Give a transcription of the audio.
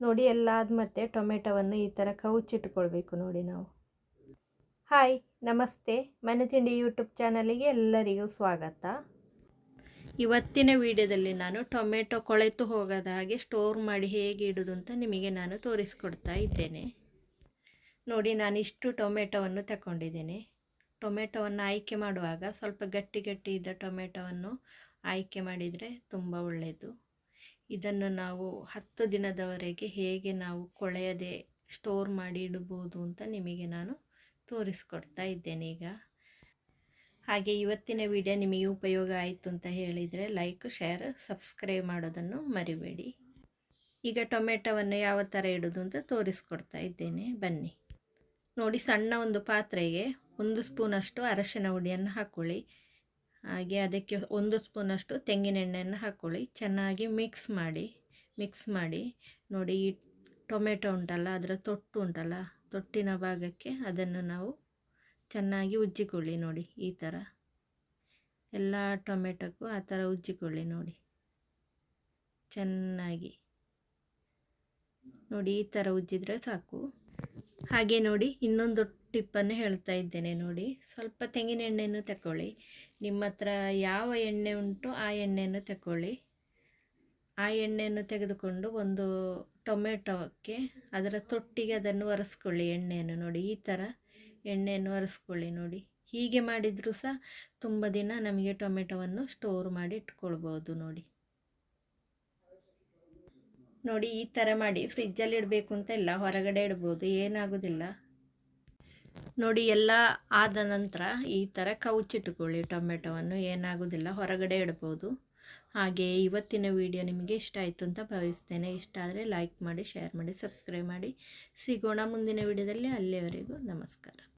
ನೋಡಿ ಎಲ್ಲಾದ ಮತ್ತೆ ಟೊಮೆಟೊವನ್ನು ಈ ಥರ ಕವುಚಿಟ್ಕೊಳ್ಬೇಕು ನೋಡಿ ನಾವು. ಹಾಯ್ ನಮಸ್ತೆ. ಮನೆ ತಿಂಡಿ ಯೂಟ್ಯೂಬ್ ಚಾನಲಿಗೆ ಎಲ್ಲರಿಗೂ ಸ್ವಾಗತ. ಇವತ್ತಿನ ವಿಡಿಯೋದಲ್ಲಿ ನಾನು ಟೊಮೆಟೊ ಕೊಳೆತು ಹೋಗದ ಹಾಗೆ ಸ್ಟೋರ್ ಮಾಡಿ ಹೇಗೆ ಇಡೋದು ಅಂತ ನಿಮಗೆ ನಾನು ತೋರಿಸ್ಕೊಡ್ತಾ ಇದ್ದೇನೆ. ನೋಡಿ, ನಾನು ಇಷ್ಟು ಟೊಮೆಟೊವನ್ನು ತಗೊಂಡಿದ್ದೇನೆ. ಟೊಮೆಟೊವನ್ನು ಆಯ್ಕೆ ಮಾಡುವಾಗ ಸ್ವಲ್ಪ ಗಟ್ಟಿ ಗಟ್ಟಿ ಇದ್ದ ಟೊಮೆಟೊವನ್ನು ಆಯ್ಕೆ ಮಾಡಿದರೆ ತುಂಬ ಒಳ್ಳೆಯದು. ಇದನ್ನು ನಾವು ಹತ್ತು ದಿನದವರೆಗೆ ಹೇಗೆ ನಾವು ಕೊಳೆಯದೆ ಸ್ಟೋರ್ ಮಾಡಿ ಇಡ್ಬೋದು ಅಂತ ನಿಮಗೆ ನಾನು ತೋರಿಸ್ಕೊಡ್ತಾ ಇದ್ದೇನೆ ಈಗ. ಹಾಗೆ ಇವತ್ತಿನ ವಿಡಿಯೋ ನಿಮಗೆ ಉಪಯೋಗ ಆಯಿತು ಅಂತ ಹೇಳಿದರೆ ಲೈಕ್ ಶೇರ್ ಸಬ್ಸ್ಕ್ರೈಬ್ ಮಾಡೋದನ್ನು ಮರಿಬೇಡಿ. ಈಗ ಟೊಮೆಟೊವನ್ನು ಯಾವ ಥರ ಇಡೋದು ಅಂತ ತೋರಿಸ್ಕೊಡ್ತಾ ಇದ್ದೇನೆ. ಬನ್ನಿ. ನೋಡಿ ಸಣ್ಣ ಒಂದು ಪಾತ್ರೆಗೆ ಒಂದು ಸ್ಪೂನಷ್ಟು ಅರಶಿನ ಹುಡಿಯನ್ನು ಹಾಕ್ಕೊಳ್ಳಿ ಹಾಗೆ ಅದಕ್ಕೆ ಒಂದು ಸ್ಪೂನಷ್ಟು ತೆಂಗಿನೆಣ್ಣೆಯನ್ನು ಹಾಕ್ಕೊಳ್ಳಿ ಚೆನ್ನಾಗಿ ಮಿಕ್ಸ್ ಮಾಡಿ ಮಿಕ್ಸ್ ಮಾಡಿ. ನೋಡಿ ಈ ಟೊಮೆಟೊ ಉಂಟಲ್ಲ, ಅದರ ತೊಟ್ಟು ಉಂಟಲ್ಲ, ತೊಟ್ಟಿನ ಭಾಗಕ್ಕೆ ಅದನ್ನು ನಾವು ಚೆನ್ನಾಗಿ ಉಜ್ಜಿಕೊಳ್ಳಿ ನೋಡಿ ಈ ಥರ. ಎಲ್ಲ ಟೊಮೆಟೊಕ್ಕೂ ಆ ಥರ ಉಜ್ಜಿಕೊಳ್ಳಿ ನೋಡಿ. ಚೆನ್ನಾಗಿ. ನೋಡಿ ಈ ಥರ ಉಜ್ಜಿದ್ರೆ ಸಾಕು. ಹಾಗೆ ನೋಡಿ ಇನ್ನೊಂದು ಟಿಪ್ಪನ್ನು ಹೇಳ್ತಾ ಇದ್ದೇನೆ ನೋಡಿ. ಸ್ವಲ್ಪ ತೆಂಗಿನ ಎಣ್ಣೆಯನ್ನು ತಗೊಳ್ಳಿ ನಿಮ್ಮ ಹತ್ರ ಯಾವ ಎಣ್ಣೆ ಉಂಟು ಆ ಎಣ್ಣೆಯನ್ನು ತಗೊಳ್ಳಿ ಆ ಎಣ್ಣೆಯನ್ನು ತೆಗೆದುಕೊಂಡು ಒಂದು ಟೊಮೆಟೊಕ್ಕೆ ಅದರ ತೊಟ್ಟಿಗೆ ಅದನ್ನು ಒರೆಸ್ಕೊಳ್ಳಿ ಎಣ್ಣೆಯನ್ನು ನೋಡಿ. ಈ ಥರ ಎಣ್ಣೆಯನ್ನು ಒರೆಸ್ಕೊಳ್ಳಿ ನೋಡಿ. ಹೀಗೆ ಮಾಡಿದರೂ ಸಹ ತುಂಬ ದಿನ ನಮಗೆ ಟೊಮೆಟೊವನ್ನು ಸ್ಟೋರ್ ಮಾಡಿ ಇಟ್ಕೊಳ್ಬೋದು ನೋಡಿ. ನೋಡಿ, ಈ ಥರ ಮಾಡಿ. ಫ್ರಿಜ್ಜಲ್ಲಿ ಇಡಬೇಕು ಅಂತ ಇಲ್ಲ. ಹೊರಗಡೆ ಇಡ್ಬೋದು. ಏನಾಗೋದಿಲ್ಲ. ನೋಡಿ, ಎಲ್ಲ ಆದ ನಂತರ ಈ ಥರ ಕವುಚಿಟ್ಕೊಳ್ಳಿ ಟೊಮೆಟೊವನ್ನು ಏನಾಗೋದಿಲ್ಲ, ಹೊರಗಡೆ ಇಡ್ಬೋದು. ಹಾಗೆ ಇವತ್ತಿನ ವಿಡಿಯೋ ನಿಮಗೆ ಇಷ್ಟ ಆಯಿತು ಅಂತ ಭಾವಿಸ್ತೇನೆ. ಇಷ್ಟ ಆದರೆ ಲೈಕ್ ಮಾಡಿ ಶೇರ್ ಮಾಡಿ ಸಬ್ಸ್ಕ್ರೈಬ್ ಮಾಡಿ. ಸಿಗೋಣ ಮುಂದಿನ ವಿಡಿಯೋದಲ್ಲಿ. ಅಲ್ಲಿಯವರೆಗೂ ನಮಸ್ಕಾರ.